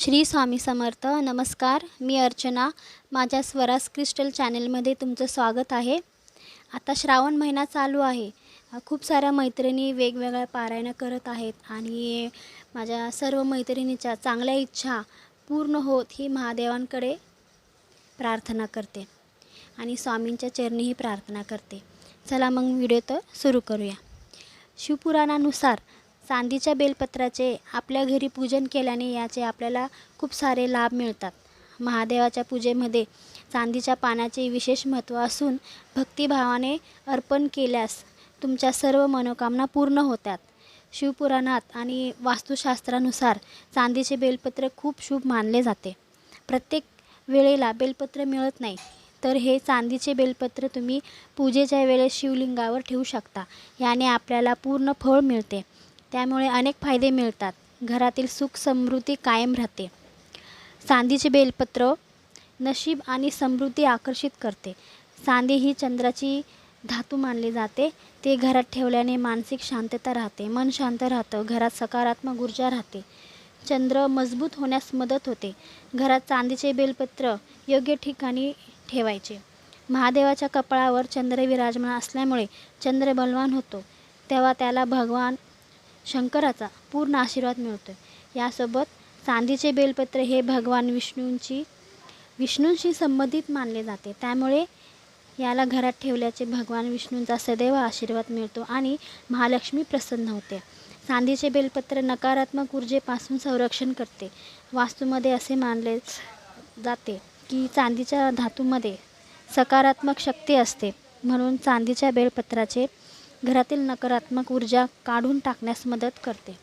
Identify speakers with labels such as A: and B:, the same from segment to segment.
A: श्री स्वामी समर्थ नमस्कार मी अर्चना. माझ्या स्वराज क्रिस्टल चॅनलमध्ये तुमचं स्वागत आहे. आता श्रावण महिना चालू आहे. खूप साऱ्या मैत्रिणी वेगवेगळ्या पारायणं करत आहेत आणि माझ्या सर्व मैत्रिणीच्या चांगल्या इच्छा पूर्ण होत ही महादेवांकडे प्रार्थना करते आणि स्वामींच्या चरणीही प्रार्थना करते. चला मग व्हिडिओ तर सुरू करूया. शिवपुराणानुसार चांदीच्या बेलपत्राचे आपल्या घरी पूजन केल्याने याचे आपल्याला खूप सारे लाभ मिळतात. महादेवाच्या पूजेमध्ये चांदीच्या पानाचे विशेष महत्त्व असून भक्तिभावाने अर्पण केल्यास तुमच्या सर्व मनोकामना पूर्ण होतात. शिवपुराणात आणि वास्तुशास्त्रानुसार चांदीचे बेलपत्र खूप शुभ मानले जाते. प्रत्येक वेळेला बेलपत्र मिळत नाही तर हे चांदीचे बेलपत्र तुम्ही पूजेच्या वेळेस शिवलिंगावर ठेवू शकता. याने आपल्याला पूर्ण फळ मिळते. त्यामुळे अनेक फायदे मिळतात. घरातील सुख समृद्धी कायम राहते. चांदीचे बेलपत्र नशीब आणि समृद्धी आकर्षित करते. चांदी ही चंद्राची धातू मानली जाते. ते घरात ठेवल्याने मानसिक शांतता राहते. मन शांत राहतं. घरात सकारात्मक ऊर्जा राहते. चंद्र मजबूत होण्यास मदत होते. घरात चांदीचे बेलपत्र योग्य ठिकाणी ठेवायचे. महादेवाच्या कपाळावर चंद्र विराजमान असल्यामुळे चंद्र बलवान होतो. तेव्हा त्याला भगवान शंकराचा पूर्ण आशीर्वाद मिळतो यासोबत चांदीचे बेलपत्र हे भगवान विष्णूंची विष्णूंशी संबंधित मानले जाते. त्यामुळे याला घरात ठेवल्याचे भगवान विष्णूंचा सदैव आशीर्वाद मिळतो आणि महालक्ष्मी प्रसन्न होते. चांदीचे बेलपत्र नकारात्मक ऊर्जेपासून संरक्षण करते. वास्तूमध्ये असे मानले जाते की चांदीच्या धातूमध्ये सकारात्मक शक्ती असते. म्हणून चांदीच्या बेलपत्राचे घरातील नकारात्मक ऊर्जा काढून टाकण्यास मदत करते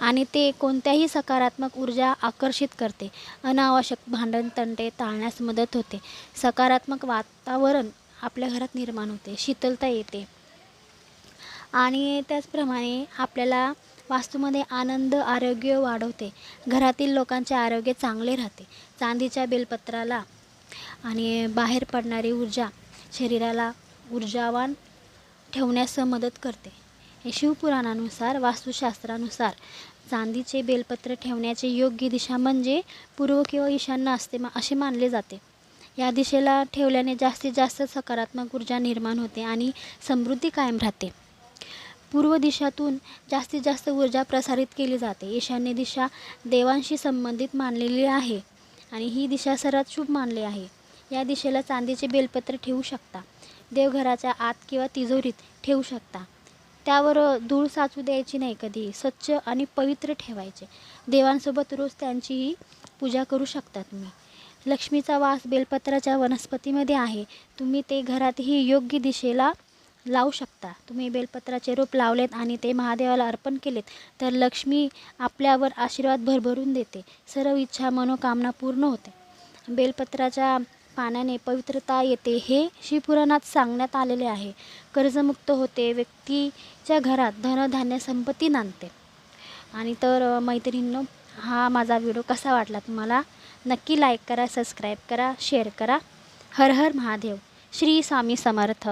A: आणि ते कोणत्याही सकारात्मक ऊर्जा आकर्षित करते. अनावश्यक भांडण तंटे टाळण्यास मदत होते. सकारात्मक वातावरण आपल्या घरात निर्माण होते. शीतलता येते. आणि त्याचप्रमाणे आपल्याला वास्तूमध्ये आनंद आरोग्य वाढवते. घरातील लोकांचे आरोग्य चांगले राहते. चांदीच्या बेलपत्राला आणि बाहेर पडणारी ऊर्जा शरीराला ऊर्जावान ठेवण्यास मदत करते. हे शिवपुराणानुसार वास्तुशास्त्रानुसार चांदीचे बेलपत्र ठेवण्याची योग्य दिशा म्हणजे पूर्व किंवा ईशान्य असते मा- असे मानले जाते. या दिशेला ठेवल्याने जास्तीत जास्त सकारात्मक ऊर्जा निर्माण होते आणि समृद्धी कायम राहते. पूर्व दिशातून जास्तीत जास्त ऊर्जा प्रसारित केली जाते. ईशान्य दिशा देवांशी संबंधित मानलेली आहे आणि ही दिशा सर्वात शुभ मानली आहे. या दिशेला चांदीचे बेलपत्र ठेवू शकता. देवघराच्या आत किंवा तिजोरीत ठेवू शकता. त्यावर धूळ साचू द्यायची नाही कधी. स्वच्छ आणि पवित्र ठेवायचे. देवांसोबत रोज त्यांचीही पूजा करू शकता तुम्ही. लक्ष्मीचा वास बेलपत्राच्या वनस्पतीमध्ये आहे. तुम्ही ते घरातही योग्य दिशेला लावू शकता. तुम्ही बेलपत्राचे रोप लावलेत आणि ते महादेवाला अर्पण केलेत तर लक्ष्मी आपल्यावर आशीर्वाद भरभरून देते. सर्व इच्छा मनोकामना पूर्ण होते. बेलपत्राच्या पाण्याने पवित्रता येते हे शिवपुराणात सांगण्यात आलेले आहे. कर्जमुक्त होते व्यक्तीच्या घरात धनधान्य संपत्ती नांदते. आणि तर मैत्रिणींनो हा माझा व्हिडिओ कसा वाटला तुम्हाला? नक्की लाईक करा सबस्क्राईब करा शेअर करा. हर हर महादेव. श्री स्वामी समर्थ.